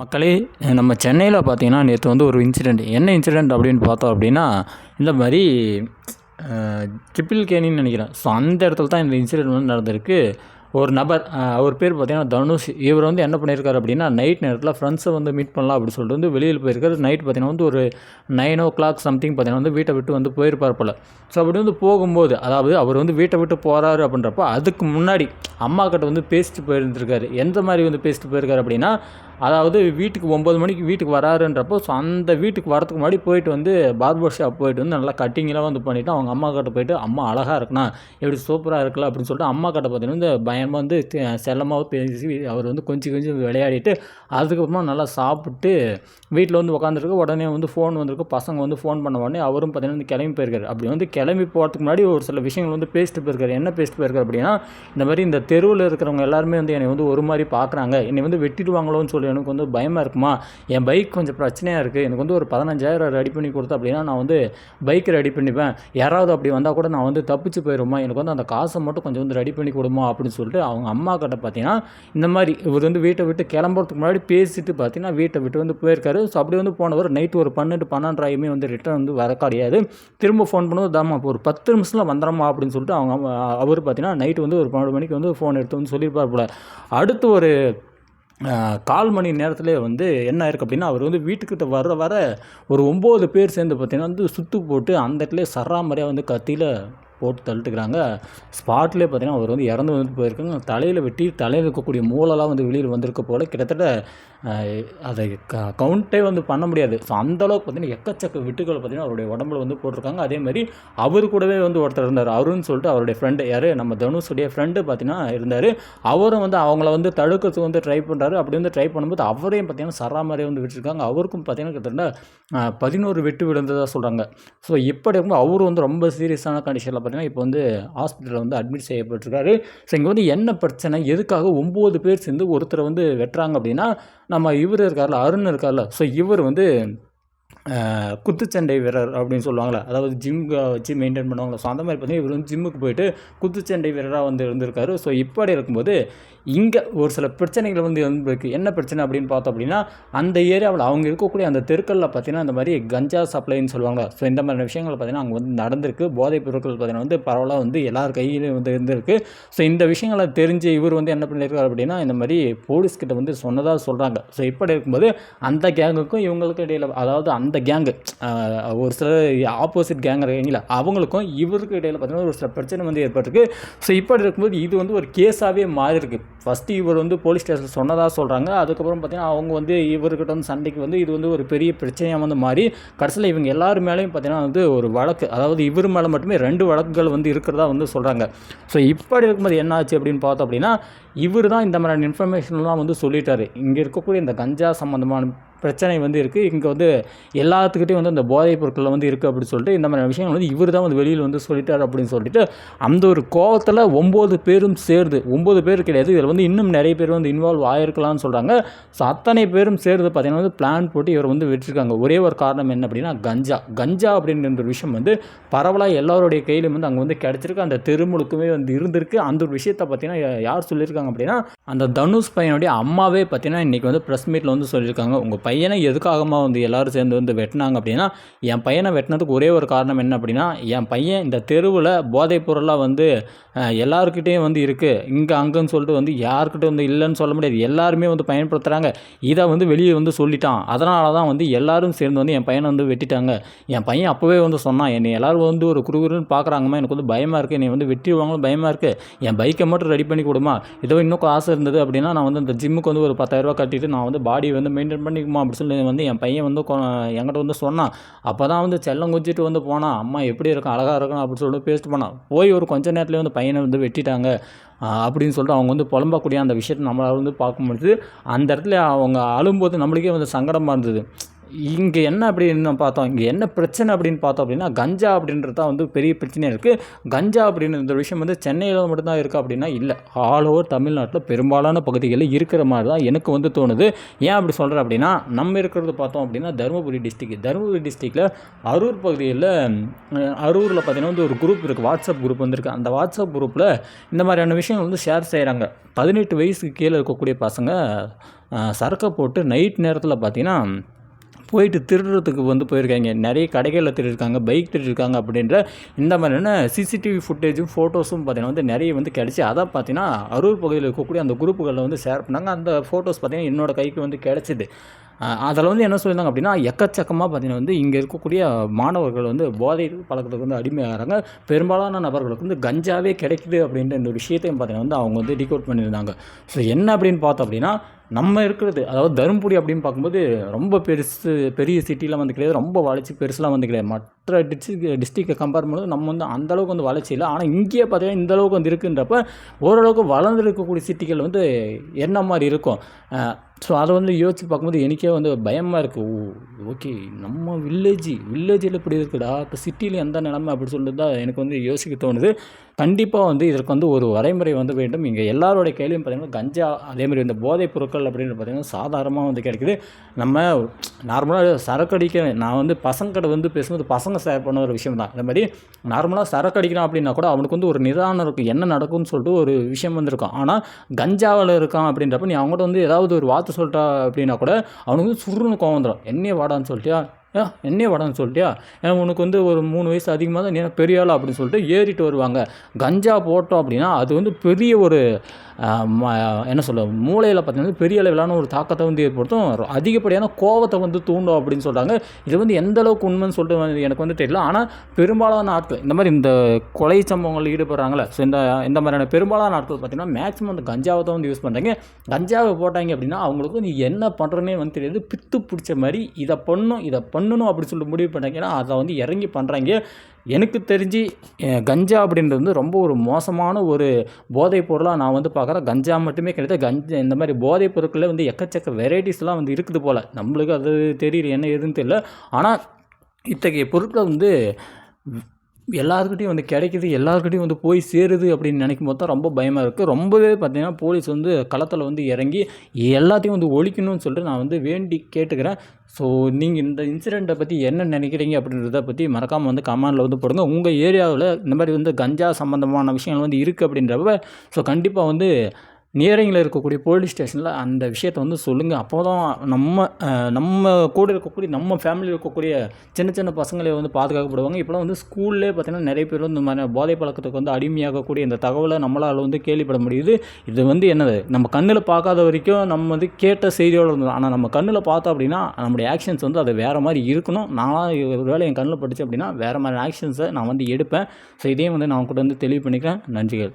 மக்களே நம்ம சென்னையில் பார்த்தீங்கன்னா நேற்று வந்து ஒரு இன்சிடெண்ட் என்ன இன்சிடெண்ட் அப்படின்னு பார்த்தோம் அப்படின்னா இந்த மாதிரி ட்ரிப்பிள் கேணின்னு நினைக்கிறேன். ஸோ அந்த இடத்துல தான் இந்த இன்சிடெண்ட் வந்து நடந்திருக்கு. ஒரு நபர் அவர் பேர் பார்த்தீங்கன்னா தனுஷ். இவர் வந்து என்ன பண்ணியிருக்காரு அப்படின்னா நைட் நேரத்தில் ஃப்ரெண்ட்ஸை வந்து மீட் பண்ணலாம் அப்படின்னு சொல்லிட்டு வந்து வெளியில் போயிருக்காரு. நைட் பார்த்தீங்கன்னா வந்து ஒரு நைன் ஓ கிளாக் சம்திங் பார்த்தீங்கன்னா வந்து வீட்டை விட்டு வந்து போயிருப்பார் போல். ஸோ அப்படி வந்து போகும்போது அதாவது அவர் வந்து வீட்டை விட்டு போகிறாரு அப்படின்றப்ப அதுக்கு முன்னாடி அம்மா கிட்ட வந்து பேசிட்டு போயிருந்திருக்காரு. எந்த மாதிரி வந்து பேசிட்டு போயிருக்காரு அப்படின்னா அதாவது வீட்டுக்கு ஒம்பது மணிக்கு வீட்டுக்கு வராருன்றப்போ ஸோ அந்த வீட்டுக்கு வரதுக்கு முன்னாடி போயிட்டு வந்து பார்பர் ஷாப் போயிட்டு வந்து நல்லா கட்டிங்கெல்லாம் வந்து பண்ணிவிட்டு அவங்க அம்மா கிட்ட போயிட்டு அம்மா அழகாக இருக்குண்ணா. எப்படி சூப்பராக இருக்கலாம் அப்படின்னு சொல்லிட்டு அம்மா கிட்ட பார்த்தீங்கன்னா வந்து பயமாக வந்து செல்லமாக பேசி அவர் வந்து கொஞ்சம் கொஞ்சம் விளையாடிட்டு அதுக்கப்புறமா நல்லா சாப்பிட்டு வீட்டில் வந்து உட்காந்துருக்கு உடனே வந்து ஃபோன் வந்திருக்கு. பசங்க வந்து ஃபோன் பண்ண உடனே அவரும் பார்த்தீங்கன்னா வந்து கிளம்பி போயிருக்காரு. அப்படி வந்து கிளம்பி போகிறதுக்கு முன்னாடி ஒரு சில விஷயங்கள் வந்து பேசிட்டு போயிருக்காரு. என்ன பேசிட்டு போயிருக்காரு அப்படின்னா இந்த மாதிரி இந்த தெருவில் இருக்கிறவங்க எல்லாருமே வந்து என்னை வந்து ஒரு மாதிரி பார்க்குறாங்க. என்னை வந்து வெட்டிடுவாங்களோன்னு சொல்லி எனக்கு வந்து பயமாக இருக்குமா? என் பைக் கொஞ்சம் பிரச்சனையாக இருக்குது எனக்கு வந்து ஒரு பதினஞ்சாயிரம் ரெடி பண்ணி கொடுத்தா அப்படின்னா நான் வந்து பைக் ரெடி பண்ணிப்பேன். யாராவது அப்படி வந்தால் கூட நான் வந்து தப்பிச்சு போயிடுமா எனக்கு வந்து அந்த காசை மட்டும் கொஞ்சம் வந்து ரெடி பண்ணி கொடுமா? அப்படின்னு சொல்லிட்டு அவங்க அம்மா கிட்ட பார்த்தீங்கன்னா இந்த மாதிரி இவர் வந்து வீட்டை விட்டு கிளம்புறதுக்கு முன்னாடி பேசிட்டு பார்த்தீங்கன்னா வீட்டை விட்டு வந்து போயிருக்காரு. ஸோ அப்படி வந்து போனவர் நைட்டு ஒரு பன்னெண்டு பன்னெண்டாயுமே வந்து ரிட்டர்ன் வந்து வர கிடையாது. திரும்ப ஃபோன் பண்ணுவோம் தாமா இப்போ ஒரு பத்து நிமிஷத்தில் வந்துடுறோமா அப்படின்னு சொல்லிட்டு அவங்க அவர் பார்த்தீங்கன்னா நைட்டு வந்து ஒரு பன்னெண்டு மணிக்கு வந்து ஃபோன் எடுத்து வந்து சொல்லியிருப்பார் போல. அடுத்து ஒரு கால் மணி நேரத்திலே வந்து என்ன ஆயிருக்கு அப்படின்னா அவர் வந்து வீட்டுக்கிட்ட வர வர ஒரு ஒம்பது பேர் சேர்ந்து பார்த்தீங்கன்னா வந்து சுத்து போட்டு அந்த இடத்துல சராமரியாக வந்து கத்தியில் போட்டு தள்ளிட்டுக்கிறாங்க ஸ்பாட்லேயே பார்த்தீங்கன்னா அவர் வந்து இறந்து வந்து போயிருக்காங்க. தலையில் வெட்டி தலையில் இருக்கக்கூடிய மூளைலாம் வந்து வெளியில் வந்திருக்க போல் கிட்டத்தட்ட அதை க கவுண்டே வந்து பண்ண முடியாது. ஸோ அந்தளவுக்கு பார்த்தீங்கன்னா எக்கச்சக்க விட்டுகள் பார்த்தீங்கன்னா அவருடைய உடம்புல வந்து போட்டிருக்காங்க. அதே மாதிரி அவர் கூடவே வந்து ஒருத்தர் இருந்தார். அவருன்னு சொல்லிட்டு அவருடைய ஃப்ரெண்டு யார்? நம்ம தனுஷுடைய ஃப்ரெண்டு பார்த்தீங்கன்னா இருந்தார். அவரும் வந்து அவங்கள வந்து தடுக்கிறதுக்கு வந்து ட்ரை பண்ணுறாரு அப்படி வந்து ட்ரை பண்ணும்போது அவரையும் பார்த்தீங்கன்னா சராமரியாக வந்து விட்டுருக்காங்க. அவருக்கும் பார்த்தீங்கன்னா கிட்டத்தட்ட பதினோரு வெட்டு விழுந்ததாக சொல்கிறாங்க ஸோ இப்படி இருக்கும்போது அவரும் வந்து ரொம்ப சீரியஸான கண்டிஷனில் பார்த்தீங்கன்னா இப்போ வந்து ஹாஸ்பிட்டலில் வந்து அட்மிட் செய்யப்பட்டிருக்காரு. ஸோ இங்கே வந்து என்ன பிரச்சனை எதுக்காக ஒம்பது பேர் சேர்ந்து ஒருத்தரை வந்து வெட்டுறாங்க அப்படின்னா நம்ம இவர் இருக்கார்ல அருண் இருக்கார்ல ஸோ இவர் வந்து குத்துச்சண்டை வீரர் அப்படின்னு சொல்லுவாங்களே அதாவது ஜிம் ஜிம் மெயின்டைன் பண்ணுவாங்களா ஸோ அந்த மாதிரி பார்த்தீங்கன்னா இவர் வந்து ஜிம்முக்கு போயிட்டு குத்துச்சண்டை வீரராக வந்து இருந்திருக்காரு. ஸோ இப்படி இருக்கும்போது இங்கே ஒரு சில பிரச்சனைகள் வந்து இருக்குது என்ன பிரச்சனை அப்படின்னு பார்த்தோம் அப்படின்னா அந்த ஏரியாவில் அவங்க இருக்கக்கூடிய அந்த தெருக்களில் பார்த்தீங்கன்னா இந்த மாதிரி கஞ்சா சப்ளைன்னு சொல்லுவாங்க. ஸோ இந்த மாதிரி விஷயங்கள் பார்த்தீங்கன்னா அங்கே வந்து நடந்திருக்கு. போதைப் பொருட்கள் பார்த்தீங்கன்னா வந்து பரவலாக வந்து எல்லார் கையிலையும் வந்து இருந்திருக்கு. ஸோ இந்த விஷயங்களை தெரிஞ்சு இவர் வந்து என்ன பண்ணியிருக்காரு அப்படின்னா இந்த மாதிரி போலீஸ்கிட்ட வந்து சொன்னதாக சொல்கிறாங்க ஸோ இப்படி இருக்கும்போது அந்த கேங்குக்கும் இவங்களுக்கும் இடையில் அதாவது அந்த கேங்கு ஒரு சில ஆப்போசிட் கேங் இருக்கீங்களா அவங்களுக்கும் இவருக்கு இடையில் பார்த்தீங்கன்னா ஒரு சில பிரச்சனை வந்து ஏற்பட்டிருக்கு. ஸோ இப்படி இருக்கும்போது இது வந்து ஒரு கேஸாகவே மாறிருக்கு ஃபஸ்ட்டு இவர் வந்து போலீஸ் ஸ்டேஷன் சொன்னதாக சொல்கிறாங்க அதுக்கப்புறம் பார்த்தீங்கன்னா அவங்க வந்து இவர்கிட்ட வந்து சண்டைக்கு வந்து இது வந்து ஒரு பெரிய பிரச்சனையாக வந்து மாறி கடைசியில் இவங்க எல்லார் மேலேயும் பார்த்தீங்கன்னா வந்து ஒரு வழக்கு அதாவது இவர் மேலே மட்டுமே ரெண்டு வழக்குகள் வந்து இருக்கிறதா வந்து சொல்கிறாங்க ஸோ இப்படி இருக்கும்போது என்ன ஆச்சு அப்படின்னு பார்த்தோம் அப்படின்னா இவர் தான் இந்த மாதிரியான இன்ஃபர்மேஷன்லாம் வந்து சொல்லிட்டார். இங்கே இருக்கக்கூடிய இந்த கஞ்சா சம்மந்தமான பிரச்சனை வந்து இருக்குது இங்கே வந்து எல்லாத்துக்கிட்டையும் வந்து அந்த போதைப் பொருட்கள் வந்து இருக்குது அப்படின்னு சொல்லிட்டு இந்த மாதிரி விஷயங்கள் வந்து இவர் தான் வந்து வெளியில் வந்து சொல்லிட்டார் அப்படின்னு சொல்லிட்டு அந்த ஒரு கோவத்தில் ஒம்பது பேரும் சேர்ந்து ஒம்பது பேர் கிடையாது. இதில் வந்து இன்னும் நிறைய பேர் வந்து இன்வால்வ் ஆகிருக்கலாம்னு சொல்கிறாங்க ஸோ அத்தனை பேரும் சேர்ந்து பார்த்தீங்கன்னா வந்து பிளான் போட்டு இவர் வந்து வெற்றிருக்காங்க ஒரே ஒரு காரணம் என்ன அப்படின்னா கஞ்சா. கஞ்சா அப்படின்ற ஒரு விஷயம் வந்து பரவலாக எல்லாருடைய கையிலும் வந்து அங்கே வந்து கிடச்சிருக்கு. அந்த தெருமுழுக்குமே வந்து இருந்திருக்கு. அந்த ஒரு விஷயத்தை பார்த்தீங்கன்னா யார் சொல்லியிருக்காங்க அப்படின்னா அந்த தனுஷ் பையனுடைய அம்மாவே பார்த்தீங்கன்னா இன்றைக்கி வந்து ப்ரெஸ் மீட்டில் வந்து சொல்லியிருக்காங்க. உங்கள் பையனை எதுக்காகமா வந்து எல்லாரும் சேர்ந்து வந்து வெட்டினாங்க அப்படின்னா என் பையனை வெட்டினதுக்கு ஒரே ஒரு காரணம் என்ன அப்படின்னா என் பையன் இந்த தெருவில் போதைப் பொருளாக வந்து எல்லாருக்கிட்டேயும் வந்து இருக்குது இங்கே அங்கேன்னு சொல்லிட்டு வந்து யாருக்கிட்ட வந்து இல்லைன்னு சொல்ல முடியாது. எல்லாருமே வந்து பயன்படுத்துகிறாங்க இதை வந்து வெளியே வந்து சொல்லிட்டான். அதனால தான் வந்து எல்லாரும் சேர்ந்து வந்து என் பையனை வந்து வெட்டிட்டாங்க. என் பையன் அப்போவே வந்து சொன்னான் என்னை எல்லாரும் வந்து ஒரு குறுகுறுன்னு பார்க்குறாங்கம்மா எனக்கு வந்து பயமாக இருக்குது என்னை வந்து வெட்டிடுவாங்களும் பயமாக இருக்குது என் பைக்கை மட்டும் ரெடி பண்ணி கொடுமா இதை இன்னும் காசு இருந்தது அப்படின்னா நான் வந்து இந்த ஜிம்முக்கு வந்து ஒரு பத்தாயிரரூபா கட்டிட்டு நான் வந்து பாடி வந்து மெயின்டைன் பண்ணிக்குமா அப்படி சொல்லி வந்து என் பையன் வந்து கொ- என்கிட்ட வந்து சொன்னான். அப்போ தான் வந்து செல்லம் குஞ்சிட்டு வந்து போனான். அம்மா எப்படி இருக்கும் அழகாக இருக்கும் அப்படின்னு சொல்லிட்டு பேசிட்டு போனான். போய் ஒரு கொஞ்ச நேரத்துலேயே வந்து பையனை வந்து வெட்டிட்டாங்க. அப்படின்னு சொல்லிட்டு அவங்க வந்து புலம்பக்கூடிய அந்த விஷயத்தை நம்மளால் வந்து பார்க்க முடியுது அந்த இடத்துல அவங்க அழும்போது நம்மளுக்கே வந்து சங்கடமாக இருந்தது. இங்கே என்ன அப்படின்னு பார்த்தோம் இங்கே என்ன பிரச்சனை அப்படின்னு பார்த்தோம் அப்படின்னா கஞ்சா அப்படின்றது தான் வந்து பெரிய பிரச்சனையாக இருக்குது கஞ்சா அப்படின்னு இந்த விஷயம் வந்து சென்னையில் மட்டும்தான் இருக்கா அப்படின்னா இல்லை. ஆல் ஓவர் தமிழ்நாட்டில் பெரும்பாலான பகுதிகளில் இருக்கிற மாதிரி தான் எனக்கு வந்து தோணுது. ஏன் அப்படி சொல்கிறேன் அப்படின்னா நம்ம இருக்கிறது பார்த்தோம் அப்படின்னா தருமபுரி டிஸ்ட்ரிக்ட் தருமபுரி டிஸ்ட்ரிக்டில் அரூர் பகுதியில் அரூரில் பார்த்தீங்கன்னா வந்து ஒரு குரூப் இருக்குது வாட்ஸ்அப் குரூப் வந்துருக்கு. அந்த வாட்ஸ்அப் குரூப்பில் இந்த மாதிரியான விஷயங்கள் வந்து ஷேர் செய்கிறாங்க பதினெட்டு வயசுக்கு கீழே இருக்கக்கூடிய பசங்க சரக்கை போட்டு நைட் நேரத்தில் பார்த்தீங்கன்னா போயிட்டு திருடுறதுக்கு வந்து போயிருக்காங்க. நிறைய கடைகளில் திருடிருக்காங்க பைக் திருடிருக்காங்க அப்படின்ற இந்த மாதிரியான சிசிடிவி ஃபுட்டேஜும் ஃபோட்டோஸும் பார்த்தீங்கன்னா வந்து நிறைய வந்து கிடச்சி. அதை பார்த்தீங்கன்னா அரூர் பகுதியில் இருக்கக்கூடிய அந்த குரூப்புகளில் வந்து ஷேர் பண்ணாங்க. அந்த ஃபோட்டோஸ் பார்த்தீங்கன்னா என்னோடய கைக்கு வந்து கிடச்சிது. அதில் வந்து என்ன சொல்லியிருந்தாங்க அப்படின்னா எக்கச்சக்கமாக பார்த்தீங்கன்னா வந்து இங்கே இருக்கக்கூடிய மாணவர்கள் வந்து போதை பழக்கத்துக்கு வந்து அடிமையாகிறாங்க. பெரும்பாலான நபர்களுக்கு வந்து கஞ்சாவே கிடைக்குது அப்படின்ற இந்த விஷயத்தையும் பார்த்தீங்கன்னா வந்து அவங்க வந்து டிகோட் பண்ணியிருந்தாங்க. ஸோ என்ன அப்படின்னு பார்த்தோம் அப்படின்னா நம்ம இருக்கிறது அதாவது தருமபுரி அப்படின்னு பார்க்கும்போது ரொம்ப பெருசு பெரிய சிட்டிலாம் வந்து கிடையாது ரொம்ப வளர்ச்சி பெருசுலாம் வந்து கிடையாது. மற்ற டிஸ்ட்ரிக் டிஸ்ட்ரிக்டை கம்பேர் பண்ணும்போது நம்ம வந்து அந்தளவுக்கு வந்து வளர்ச்சி இல்லை. ஆனால் இங்கேயே பார்த்தீங்கன்னா இந்த அளவுக்கு வந்து இருக்குன்றப்ப ஓரளவுக்கு வளர்ந்து இருக்கக்கூடிய சிட்டிகள் வந்து என்ன மாதிரி இருக்கும்? ஸோ அதை வந்து யோசித்து பார்க்கும்போது எனக்கே வந்து பயமாக இருக்குது ஓ ஓகே நம்ம வில்லேஜ் வில்லேஜில் இப்படி இருக்குடா. இப்போ சிட்டியில் எந்த நிலமை அப்படி சொல்லிட்டு தான் எனக்கு வந்து யோசிக்க தோணுது. கண்டிப்பாக வந்து இதற்கு வந்து ஒரு வரைமுறை வந்து வேண்டும். இங்கே எல்லாரோடைய கேள்வியும் பார்த்திங்கன்னா கஞ்சா அதேமாதிரி இந்த போதைப் பொருட்கள் அப்படின்னு பார்த்திங்கன்னா சாதாரணமாக வந்து கிடைக்குது. நம்ம நார்மலாக சரக்கு அடிக்க நான் வந்து பசங்கிட்ட வந்து பேசும்போது பசங்க ஷேர் பண்ண ஒரு விஷயம் தான். இந்த மாதிரி நார்மலாக சரக்கு அடிக்கிறான் அப்படின்னா கூட அவனுக்கு வந்து ஒரு நிதானம் இருக்கும் என்ன நடக்கும்னு சொல்லிட்டு ஒரு விஷயம் வந்துருக்கும். ஆனால் கஞ்சாவில் இருக்கான் அப்படின்றப்ப நீ அவங்ககிட்ட வந்து ஏதாவது ஒரு வார்த்தை சொல்லிட்டா அப்படின்னா கூட அவனுக்கு வந்து சுருன்னு கோவம் வந்துடும் என்னையே வாடான்னு சொல்லிட்டியா? ஏன் என்னையே வாடான்னு சொல்லிட்டியா? ஏன்னா உனக்கு வந்து ஒரு மூணு வயசு அதிகமாக தான் நீ பெரிய ஆள்? அப்படின்னு சொல்லிட்டு ஏறிட்டு வருவாங்க. கஞ்சா போட்டோம் அப்படின்னா அது வந்து பெரிய ஒரு என்ன சொல்ல மூளையில் பார்த்தீங்கன்னா பெரிய அளவிலான ஒரு தாக்கத்தை வந்து ஏற்படுத்தும். அதிகப்படியான கோவத்தை வந்து தூண்டும் அப்படின்னு சொல்கிறாங்க இது வந்து எந்த அளவுக்கு உண்மைன்னு சொல்லிட்டு எனக்கு வந்து தெரியல. ஆனால் பெரும்பாலான ஆட்கள் இந்த மாதிரி இந்த கொலை சம்பவங்கள் ஈடுபடுறாங்களே ஸோ இந்த இந்த மாதிரியான பெரும்பாலான ஆட்கள் பார்த்திங்கன்னா மேக்ஸிமம் அந்த கஞ்சாவை தான் வந்து யூஸ் பண்ணுறாங்க கஞ்சாவை போட்டாங்க அப்படின்னா அவங்களுக்கு நீ என்ன பண்ணுறனே வந்து தெரியாது. பித்து பிடிச்ச மாதிரி இதை பண்ணும் இதை பண்ணணும் அப்படின்னு சொல்லிட்டு முடிவு பண்ணாங்க ஏன்னா அதை வந்து இறங்கி பண்ணுறாங்க எனக்கு தெரிஞ்சு கஞ்சா அப்படின்றது வந்து ரொம்ப ஒரு மோசமான ஒரு போதைப் பொருளாக நான் வந்து பார்க்குறேன். கஞ்சா மட்டுமே கிடையாது கஞ்சா இந்த மாதிரி போதைப் பொருட்களில் வந்து எக்கச்சக்க வெரைட்டிஸ்லாம் வந்து இருக்குது போல். நம்மளுக்கு அது தெரியல என்ன எதுன்னு தெரியல. ஆனால் இத்தகைய பொருட்களை வந்து எல்லாருக்கிட்டையும் வந்து கிடைக்கிது எல்லாருக்கிட்டையும் வந்து போய் சேருது அப்படின்னு நினைக்கும் போது தான் ரொம்ப பயமாக இருக்குது ரொம்பவே பார்த்திங்கன்னா போலீஸ் வந்து களத்தில் வந்து இறங்கி எல்லாத்தையும் வந்து ஒழிக்கணும்னு சொல்லிட்டு நான் வந்து வேண்டி கேட்டுக்கிறேன். ஸோ நீங்கள் இந்த இன்சிடெண்ட்டை பற்றி என்ன நினைக்கிறீங்க அப்படின்றத பற்றி மறக்காமல் வந்து கமெண்டில் வந்து போடுங்க. உங்கள் ஏரியாவில் இந்த மாதிரி வந்து கஞ்சா சம்மந்தமான விஷயங்கள் வந்து இருக்குது அப்படின்றப்ப ஸோ கண்டிப்பாக வந்து நியரிங்கில் இருக்கக்கூடிய போலீஸ் ஸ்டேஷனில் அந்த விஷயத்தை வந்து சொல்லுங்கள் அப்போ தான் நம்ம நம்ம கூட இருக்கக்கூடிய நம்ம ஃபேமிலியில் இருக்கக்கூடிய சின்ன சின்ன பசங்களை வந்து பாதுகாக்கப்படுவாங்க. இப்போலாம் வந்து ஸ்கூல்லே பார்த்திங்கன்னா நிறைய பேர் வந்து இந்த மாதிரி போதை பழக்கத்துக்கு வந்து அடிமையாகக்கூடிய இந்த தகவலை நம்மளால் வந்து கேள்விப்பட முடியுது. இது வந்து என்னது? நம்ம கண்ணில் பார்க்காத வரைக்கும் நம்ம வந்து கேட்ட செய்தியோடு இருந்தோம். ஆனால் நம்ம கண்ணில் பார்த்தோம் அப்படின்னா நம்முடைய ஆக்ஷன்ஸ் வந்து அது வேறு மாதிரி இருக்கணும். நான் ஒரு வேலை என் கண்ணில் படித்தேன் அப்படின்னா வேறு மாதிரி ஆக்ஷன்ஸை நான் வந்து எடுப்பேன். ஸோ இதையும் வந்து நான் கூட வந்து தெளிவு பண்ணிக்கிறேன் நன்றிகள்.